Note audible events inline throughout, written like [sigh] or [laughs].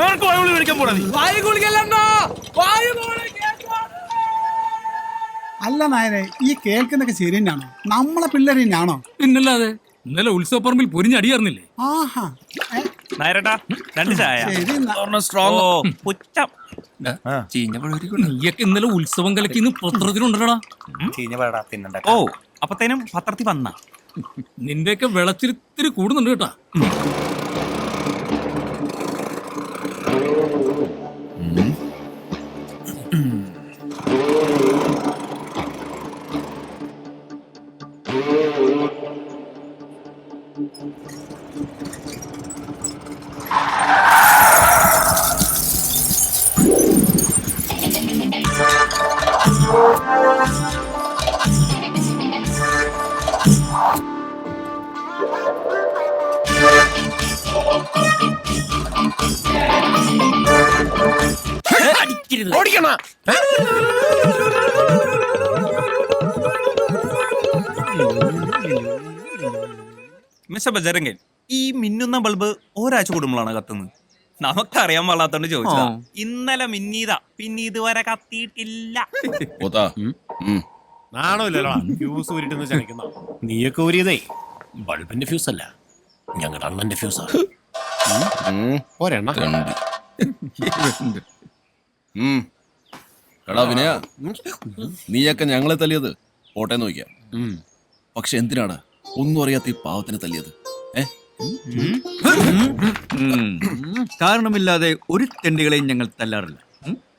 ആർക്ക് വായുവിളി മേടിക്കാൻ പോണ നീ അല്ല നായരെ ഈ കേൾക്കുന്നൊക്കെ ശരി തന്നെയാണോ നമ്മളെ പിള്ളേർ തന്നെയാണോ പിന്നല്ലാതെ. ഇന്നലെ ഉത്സവപ്പറമ്പിൽ പൊരിഞ്ഞടിയായിരുന്നില്ലേ ആഹാ. നായരട്ടാ രണ്ട് ചായ. നീയൊക്കെ ഇന്നലെ ഉത്സവം കലക്കിന്ന് പത്രത്തിലുണ്ടടാ ഓ അപ്പത്തേനും പത്രത്തിൽ വന്ന. നിന്റെയൊക്കെ വെളച്ചിരിത്തിരി കൂടുന്നുണ്ട് കേട്ടാ. ഓടിക്കണ ബജരംഗൻ ഈ മിന്നുന്ന ബൾബ് ഒരാഴ്ച കൂടുമ്പോഴാണ് കത്തുന്നത്. നമുക്കറിയാൻ പാടാത്തോണ്ട് ചോദിച്ചാ ഇന്നലെ മിന്നീത പിന്നെ ഇതുവരെ കത്തിയിട്ടില്ല. പോത്താ. ഉം. നാണോ ഇല്ലല്ലോ ഫ്യൂസ് ഊരിട്ടെന്ന് ചണിക്കുന്ന നീയൊക്കെ ഊരിയതേ. ബൾബിന്റെ ഫ്യൂസ് അല്ല. ഞങ്ങളുടെ അണ്ണന്റെ ഫ്യൂസാ ഉം. ഒരെണ്ണ. രണ്ട്. ഉം. എടാ വിനയ നീയൊക്കെ ഞങ്ങളെ തല്ലിയത്. പോട്ടെ നോക്കിയാ പക്ഷെ എന്തിനാണ് ഒന്നും അറിയാത്ത ഈ പാവത്തിനെ തല്ലിയത്. ഏ? കാരണമില്ലാതെ ഒരു തെണ്ടികളെയും ഞങ്ങൾ തല്ലാറില്ല?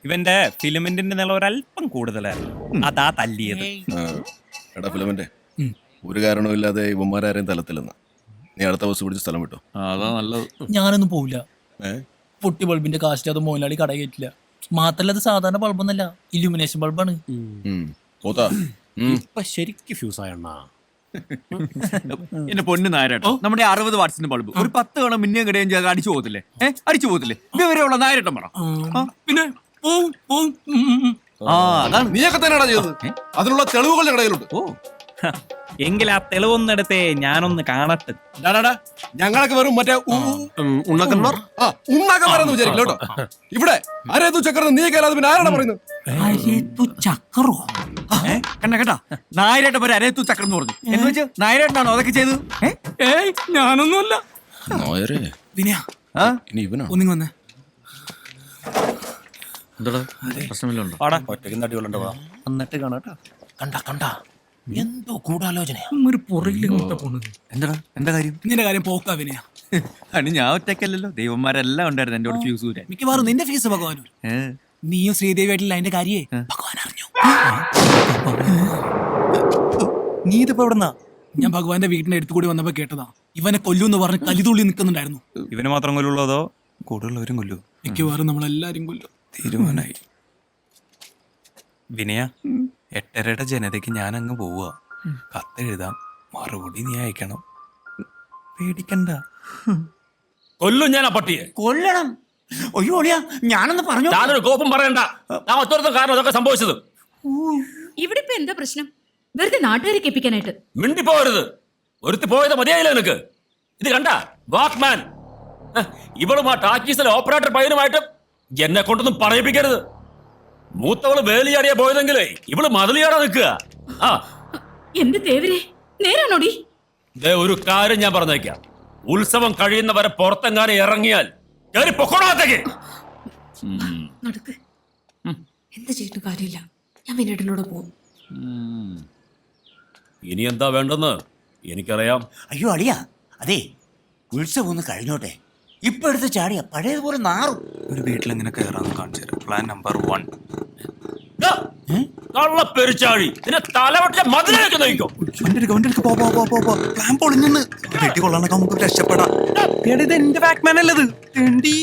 ഇവന്റെ ഫിലിമിന്റെ നില ഒരല്പം കൂടുതലായിരുന്നു. അതാ തല്ലിയത്. എടാ ഫിലിമിന്റെ ഒരു കാരണവുമില്ലാതെ ഇവന്മാരാരെയും തലത്തില്ലെന്ന് നീ അടുത്ത ബസ് പിടിച്ച് സ്ഥലം വിട്ടോ. അതാ നല്ലത്. ഞാനൊന്നും പോവില്ല. പൊട്ടി ബൾബിന്റെ കാശിൽ അത് മോനാളി കട കയറ്റില്ല. മാത്രല്ല അത് സാധാരണ ബൾബൊന്നല്ല ഇലുമിനേഷൻ ബൾബാണ്. ശരിക്കും പോത്താ. ഇപ്പൊ ശരിക്ക് ഫ്യൂസ് ആയണ്ണ എന്റെ പൊന്ന് നായരട്ടോ. നമ്മുടെ അറുപത് വാട്സിന്റെ ബൾബ്. ഒരു പത്ത് തവണ മിന്നിയും കിടയും ചെയ്ത് അടിച്ചു പോകത്തില്ലേ? ഏഹ് അടിച്ചു പോകത്തില്ലേ? വിവരമുള്ള നായരട്ടം പറ. പിന്നെ? പോവും പോവും. ആ അതാണ്. നീയൊക്കെ തന്നെയാണ് ചെയ്തത്? അതിനുള്ള തെളിവുകൾ കടയിലുണ്ട് ഓ. എങ്കിൽ ആ തെളിവൊന്നും തെളിവൊന്നെടുത്തേ ഞാനൊന്ന് കാണട്ടെ. ഡാ, ഡാ, ഡാ. ഞങ്ങളൊക്കെ വെറും മറ്റേ ഉണ്ണക്കന്മാർ വിചാരിക്കില്ല കേട്ടോ. ഇവിടെ ആരേതു ചക്രം നീ കേരളത്തിൽ പിന്നെ ആരാണ് പറയുന്നത്? ചക്കറോ ആ, കണ്ട കേട്ടാ നായരേട്ടൻ ഒരു അരയത്തു ചക്രം എന്ന് പറഞ്ഞു. എന്ന് വെച്ച് നായരേട്ടനാണോ അതൊക്കെ ചെയ്തു ഏയ് ഞാനൊന്നുമല്ല. നോയരേ. വിനയ ആ? ഇനി ഇവനാണ്? ഒന്നിങ്ങി വന്നേ. എന്താടാ? പ്രശ്നമില്ലുണ്ടോ പാടാ എന്നിട്ട് കാണാട്ടോ കണ്ട കണ്ട. എന്തോ ഗൂഢാലോചനയാ. ഒരു എന്താടാ? എന്താ കാര്യം? നിന്റെ കാര്യം പോക്കാ വിനയ. അണി ഞാൻ ഒറ്റക്കല്ലല്ലോ ദൈവന്മാരെല്ലാം ഉണ്ടായിരുന്നു എന്റെ ഫ്യൂസ് ഊരാൻ മിക്കവാറും നിന്റെ ഫീസ് ഭഗവാനും ഏ? നീയും ശ്രീദേവിയായിട്ടില്ല അതിന്റെ കാര്യേ ഭഗവാൻ അറിഞ്ഞു. [laughs] നീ ഇതിപ്പോ എവിടെന്നാ? ഞാൻ ഭഗവാന്റെ വീടിന്റെ അടുത്ത് കൂടി വന്നപ്പോ കേട്ടതാ. ഇവനെ കൊല്ലു എന്ന് പറഞ്ഞ് കലിതുള്ളി നിൽക്കുന്നുണ്ടായിരുന്നു. ഇവനെ മാത്രം കൊല്ലുള്ളൂ അതോ കൂടുതലുള്ളവരും കൊല്ലൂ? മിക്കവാറും നമ്മളെല്ലാരും കൊല്ലു. തീരുമാനായി. വിനയ എട്ടരയുടെ ജനതയ്ക്ക് ഞാൻ അങ്ങ് പോവുക കത്തെഴുതാം മറുപടി നീ അയക്കണം. പേടിക്കണ്ട. കൊല്ലും ഞാൻ ആ പട്ടിയെ. കൊല്ലണം. അയ്യോ അളിയാ ഞാനൊന്ന് പറഞ്ഞു? ഞാനൊരു കോപ്പം പറയണ്ട. ഞാൻ ഒറ്റൊരുത്തം കാരണം അതൊക്കെ സംഭവിച്ചത്. ഇവിടെ ഇപ്പൊ എന്താ പ്രശ്നം? വെറുതെ നാട്ടുകാരെ കേൾപ്പിക്കാനായിട്ട്. മിണ്ടി പോകരുത് ഒരുത്തി പോയത് മതിയായില്ല നിനക്ക്. ഇത് കണ്ട വാക്മാൻ. ഇവളും ആ ടാക്കീസിലെ ഓപ്പറേറ്റർ പയ്യനുമായിട്ട് എന്നെ കൊണ്ടൊന്നും പറയിപ്പിക്കരുത്. മൂത്തവൾ വേലിയാടിയാ പോയതെങ്കിലേ ഇവൾ മതിലിയാടാ നിൽക്കുക. ആ. എന്ത് തേവരെ? നേരാണോടി? ദേ ഒരു കാര്യം ഞാൻ പറഞ്ഞേക്കാം. ഉത്സവം കഴിയുന്നവരെ പുറത്തെങ്ങാനും ഇറങ്ങിയാൽ കയറി പൊക്കോണത്തേക്ക് നടക്ക്. എന്ത് ചെയ്തിട്ട് കാര്യമില്ല? ഞാൻ വിനേട്ടനോട് പോകും ഇനി എന്താ വേണ്ടെന്ന് എനിക്കറിയാം. അയ്യോ അളിയ. അതെ ഉത്സവം ഒന്ന് കഴിഞ്ഞോട്ടെ. ഇപ്പൊ എടുത്ത് ചാടിയ പഴയതുപോലെ നാറും. ഒരു വീട്ടിലെങ്ങനെ കയറാന്ന് കാണിച്ചു തരാം. പ്ലാൻ നമ്പർ വൺ ദാ, കള്ള പെരിച്ചാഴി നിന്നെ തലവട്ട മതിലേക്ക് നയിക്കും. പ്ലാൻ പൊളിഞ്ഞെന്ന് വെട്ടി കൊള്ളാനൊക്കെ നമുക്ക് രക്ഷപ്പെടാം. ഇത് എന്റെ ബാക്ക്മാൻ അല്ലത് തെണ്ടി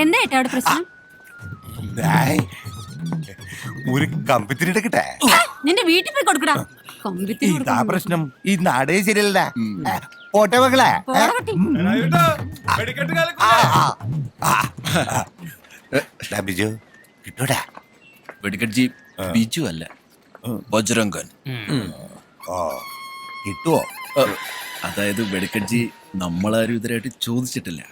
എന്താ ഏട്ടാ അവിടെ പ്രശ്നം? ഒരു കമ്പിത്തിരി എടുക്കട്ടെ? നിന്റെ വീട്ടിൽ പോയി കൊടുക്കടാ. കമ്പിത്തിരി ഇതാ പ്രശ്നം. ഈ നാടേ ശരിയല്ല പോട്ടെ മക്കളെ. ഏ? ആ, ആ, ആ. ബിജു കിട്ടൂടാ. ബിജു അല്ല. ബജ്രംഗൻ. ആ കിട്ടുവോ? അതായത് വെടിക്കട്ജി നമ്മളാരും ഇതിനായിട്ട് ചോദിച്ചിട്ടില്ല.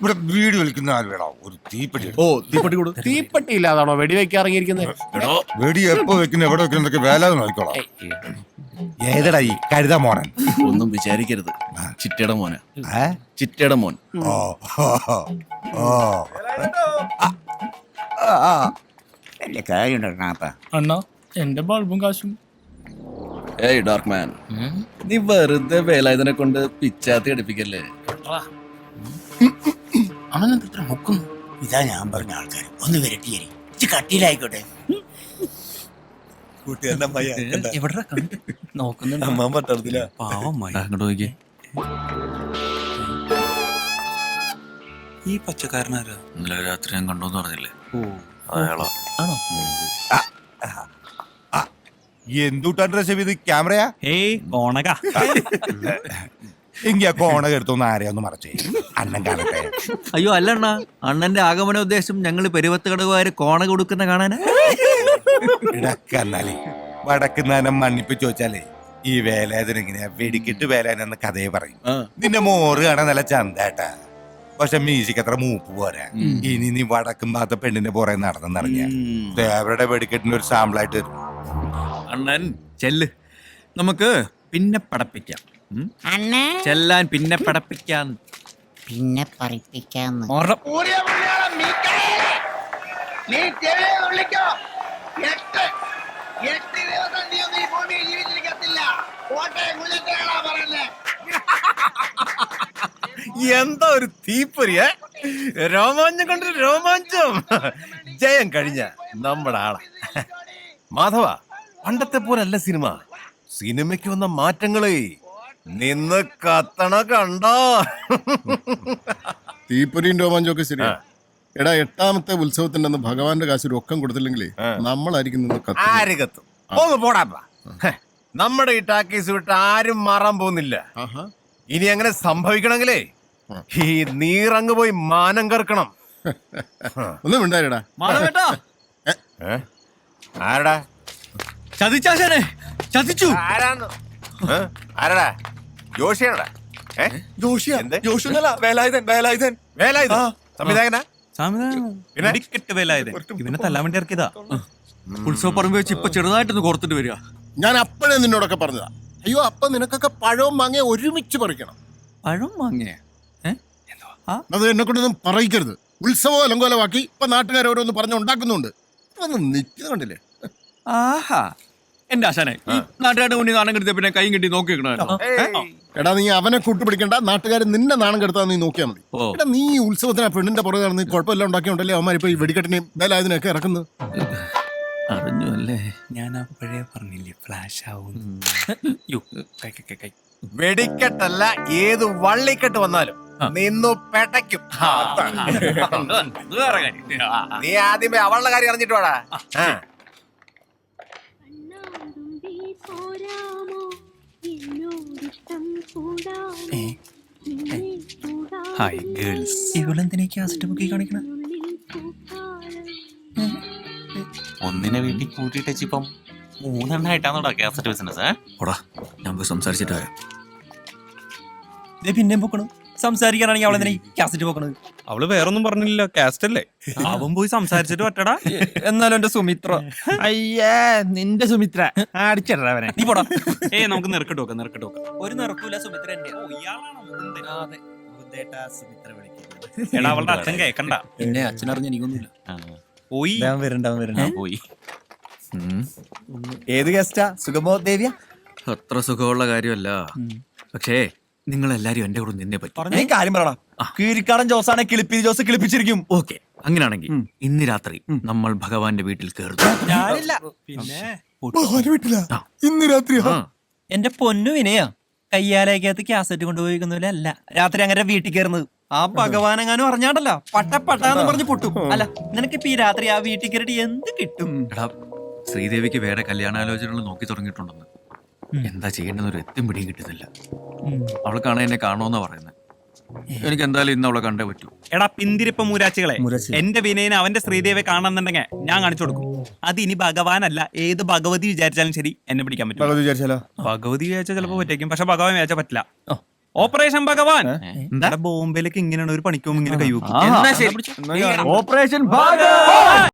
ഇവിടെ വീട് വലിക്കുന്ന ആര് വേണോ? ഒരു തീപ്പെട്ടി എടുത്ത്. ഓ തീപ്പെട്ടി കൊടു. തീപ്പെട്ടി ഇല്ലാതാണോ? വെടിവെക്കാൻ ഇറങ്ങിയിരിക്കുന്നത് വെടി എപ്പോ വെക്കുന്ന? എവിടെ വെക്കുന്നതൊക്കെ വേലാതെ നോക്കിക്കോളാം. ഏതടാ ഈ കരുതാ മോനൻ ഒന്നും വിചാരിക്കരുത്. ചിറ്റയുടെ മോന. ഏ? ചിറ്റയുടെ മോൻ. ഓ ഓ, ഓ ആ, ആ. വലിയ കാര്യമുണ്ടാ അണ്ണാ എന്റെ ബൾബും കാശും. ഏയ് ഡാർക്ക് മാൻ. നീ വെറുതെ വേലായുധനെ കൊണ്ട് പിച്ചാത്തി അടിപ്പിക്കല്ലേ? അവനെന്താ ഇത്ര മുക്കുന്നു ഇതാ ഞാൻ പറഞ്ഞ ആൾക്കാർ ഒന്ന് വരട്ടിയേരി ഇച്ച് കട്ടിയിലായിക്കോട്ടെ. എവിടെ കണ്ട് നോക്കുന്നുണ്ട്? പാവം. അങ്ങോട്ട് നോക്കിയേ. ഈ പച്ചക്കാരനാരാ? ഇന്നലെ രാത്രി ഞാൻ കണ്ടോന്ന് പറഞ്ഞില്ലേ? അയാളാ? ആണോ? എന്തുട്ടാ ഡ്രസ് ചെയ്ത് ക്യാമറയാ? ഏയ് കോണക. എങ്കി ആ കോണക എടുത്തൊന്ന് ആരെയൊന്ന് മറച്ചേ? അണ്ണൻ കാണട്ടെ. അയ്യോ അല്ല അല്ലണ്ണ അണ്ണന്റെ ആഗമന ഉദ്ദേശം ഞങ്ങൾ പെരുവത്ത് കടകുകാര് കോണ കൊടുക്കുന്ന കാണാനാ ഇടക്കന്നാലേ വടക്കുന്നാനം മണ്ണിപ്പിച്ച് ചോദിച്ചാലേ ഈ വേലായുധൻ എങ്ങനെയാ വെടിക്കിട്ട് വേലായൻ എന്ന കഥയെ പറയും. നിന്റെ മോറ് കാണാൻ നല്ല ചന്തേട്ടാ പക്ഷെ മീശിക്കത്ര മൂപ്പ് പോരാ. ഇനി നീ വടക്കും ഭാഗത്തെ പെണ്ണിന്റെ പുറകെ നടന്നെന്നറിഞ്ഞ ദേവരുടെ വെടിക്കെട്ടിന് ഒരു സാമ്പിളായിട്ട് വരും അണ്ണൻ ചെല്ല്. നമുക്ക് പിന്നെ പടപ്പിക്കാം. ഉം? അണ്ണേ. ചെല്ലാൻ പിന്നെ പടപ്പിക്കാം. പിന്നെ പറയിപ്പിക്കാന്ന് ഒറ- എന്താ ഒരു തീപ്പൊരിയ? രോമാഞ്ചം കണ്ടൊരു രോമാഞ്ചം. ജയം കഴിഞ്ഞ നമ്മുടെ ആളാ. മാധവ പണ്ടത്തെ പോലല്ല സിനിമ. സിനിമയ്ക്ക് വന്ന മാറ്റങ്ങളെ നിന്ന് കത്തണ കണ്ടോ? തീപ്പൊരിയും രോമാഞ്ചൊക്കെ ശരിയാ. എടാ എട്ടാമത്തെ ഉത്സവത്തിന്റെ അന്ന് ഭഗവാന്റെ കാശ് ഒരു ഒക്കം കൊടുത്തില്ലെങ്കിൽ നമ്മളായിരിക്കും നിന്ന് കത്തുന്നത്. ആര് കത്തും? ഒന്ന് പോടാപ്പാ നമ്മുടെ ഈ ടാക്കീസ് വിട്ട് ആരും മാറാൻ പോകുന്നില്ല. ഇനി അങ്ങനെ സംഭവിക്കണമെങ്കിലേ ഈ നീറങ്ങ് പോയി മാനം കറക്കണം. [laughs] ഒന്നും മിണ്ടായിരടാ മാധവേട്ടാ ഏ? ആരടാ? ചതിച്ചാശനെ ചതിച്ചു. ആരാന്ന്? ഏ? ആരടാ? ജോഷിയാണടാ? ഏ? വേലായുധൻ വേലായുധൻ. വേലായുധൻ? സംവിധായകനാ? പിന്നെ? വെടിക്കെട്ട് വേലായത് ഇവനെ തല്ലാൻ വേണ്ടി ഇറക്കിയതാ. ഉത്സവ പറമ്പ് വെച്ച് ഇപ്പൊ ചെറുതായിട്ടൊന്ന് കൊടുത്തിട്ട് വരിക. ഞാൻ അപ്പോഴേ നിന്നോടൊക്കെ പറഞ്ഞതാ. അയ്യോ അപ്പൊ നിനക്കൊക്കെ പഴവും മാങ്ങ ഒരുമിച്ച് പറിക്കണം. പഴം വാങ്ങിയ അത് എന്നെ കൊണ്ടൊന്നും പറയിക്കരുത്. ഉത്സവം അലങ്കോലമാക്കി ഇപ്പൊ നാട്ടുകാർ ഓരോന്ന് പറഞ്ഞു ഉണ്ടാക്കുന്നുണ്ട്. ഒന്ന് നിൽക്കുന്ന കണ്ടില്ലേ? ആഹാ. എന്റെ ആശാനെ നാട്ടുകാരുടെ മുന്നിൽ നാണം കെടുത്തിയ പിന്നെ കൈ കെട്ടി നോക്കി. എടാ നീ അവനെ കൂട്ടുപിടിക്കണ്ട. നാട്ടുകാർ നിന്നെ നാണം കെടുത്താൽ നീ നോക്കിയാൽ മതി. എടാ നീ ഈ ഉത്സവത്തിന് ആ പെണ്ണിന്റെ പുറകെ നടന്ന് കുഴപ്പമില്ല ഉണ്ടാക്കിയോണ്ടല്ലേ അവന്മാർ ഇപ്പൊ ഈ വെടിക്കെട്ടിനെയും വേലായതിനൊക്കെ ഇറക്കുന്നത്? അറിഞ്ഞു അല്ലേ ഞാൻ അപ്പോഴേ പറഞ്ഞില്ലേ ഫ്ലാഷ് ആവും കൈ കൈ, കൈ കൈ. വെടിക്കെട്ടല്ല ഏത് വള്ളിക്കെട്ട് വന്നാലും നിന്നു പെടയ്ക്കും. നീ ആദ്യമേ അവളുടെ കാര്യം അറിഞ്ഞിട്ട് വാടാ. ഹായ് ഗേൾസ് ഇവളെന്തിനാ ക്യാസറ്റ് ബുക്കി കാണിക്കണ? ഒന്നിനെ വീട്ടിൽ കൂട്ടിയിട്ട് ഇപ്പം മൂന്നെണ്ണായിട്ടാണോടാ കാസറ്റ് ബിസിനസ് ഓടാ ഞാൻ പോയി സംസാരിച്ചിട്ട് വരാം. പിന്നെ പൊക്കണു? സംസാരിക്കാനാണെങ്കിൽ അവളെന്തിനാ കാസറ്റ് പൊക്കണത്? അവൾ വേറൊന്നും പറഞ്ഞില്ല കാസ്റ്റ് അല്ലേ? അവൻ പോയി സംസാരിച്ചിട്ട് പറ്റടാ. എന്നാലും എന്റെ സുമിത്ര. അയ്യേ നിന്റെ സുമിത്ര. അടിച്ചിടവനെ നീ പോടാ. ഏ നമുക്ക് നിറക്കിട്ട് നോക്കാം നിറക്കിട്ട് നോക്കാം ഒരു നിറക്കൂല സുമിത്ര എന്റെ. സുമിത്ര വിളിക്കുന്നത്. എടാ അവളുടെ അച്ഛൻ കേക്കണ്ട. പിന്നെ അച്ഛനറിഞ്ഞ എനിക്കൊന്നുമില്ല. പോയി. വരണ്ട ആ, പോയി. ഏത് ഗസ്റ്റാ സുഗമോ ദേവിയ? അത്ര സുഖമുള്ള കാര്യമല്ല. പക്ഷേ നിങ്ങൾ എല്ലാരും എന്റെ കൂടെ നിന്നേ പറ്റും. കാര്യം പറയടാ കീരിക്കാടൻ ജോസാണെ കിളിപ്പി ജോസ് കിളിപ്പിച്ചിരിക്കും. ഓക്കെ. അങ്ങനെയാണെങ്കിൽ ഇന്ന് രാത്രി നമ്മൾ ഭഗവാന്റെ വീട്ടിൽ കയറുന്നു ഞാനില്ല. പിന്നെ ഇന്ന് രാത്രി എന്റെ പൊന്നു വിനയാ കയ്യാലേക്കകത്ത് കാസറ്റ് കൊണ്ടുപോയിക്കുന്നില്ല അല്ല. രാത്രി അങ്ങനെ വീട്ടിൽ കയറുന്നത്. ആ ഭഗവാൻ എങ്ങാനും അറിഞ്ഞാണ്ടല്ല. പട്ട പട്ടാന്ന് പറഞ്ഞ് പൊട്ടും. അല്ല നിനക്കിപ്പോ ഈ രാത്രി ആ വീട്ടിൽ കയറിയിട്ട് എന്ത് കിട്ടും? ശ്രീദേവിക്ക് വേറെ കല്യാണാലോചനകൾ നോക്കി തുടങ്ങിയിട്ടുണ്ടെന്ന്. എന്താ ചെയ്യേണ്ടെന്ന് ഒരു എത്തും പിടിയും കിട്ടുന്നില്ല. അവൾക്കാണ് എന്നെ കാണുമെന്നാ പറയുന്നത് എനിക്ക് എന്തായാലും ഇന്ന് അവളെ കണ്ടേ പറ്റൂ. എടാ പിന്തിരിപ്പ മൂരാച്ചികളെ. എന്റെ വിനയനെ അവന്റെ ശ്രീദേവിയെ കാണണമെന്നുണ്ടെങ്കിൽ ഞാൻ കാണിച്ചു കൊടുക്കും. അത് ഇനി ഭഗവാനല്ല ഏത് ഭഗവതി വിചാരിച്ചാലും ശരി എന്നെ പിടിക്കാൻ പറ്റും. വിചാരിച്ചാലോ? ഭഗവതി വിചാരിച്ചാൽ ചിലപ്പോ പറ്റേക്കും പക്ഷെ ഭഗവാൻ വിചാരിച്ചാൽ പറ്റില്ല. ഓപ്പറേഷൻ ഭഗവാൻ. എന്താ? ബോംബെയിലേക്ക് ഇങ്ങനെയാണ് ഒരു പണിക്കും ഇങ്ങനെ കൈവക്കും. എന്നാ ശരി. ഓപ്പറേഷൻ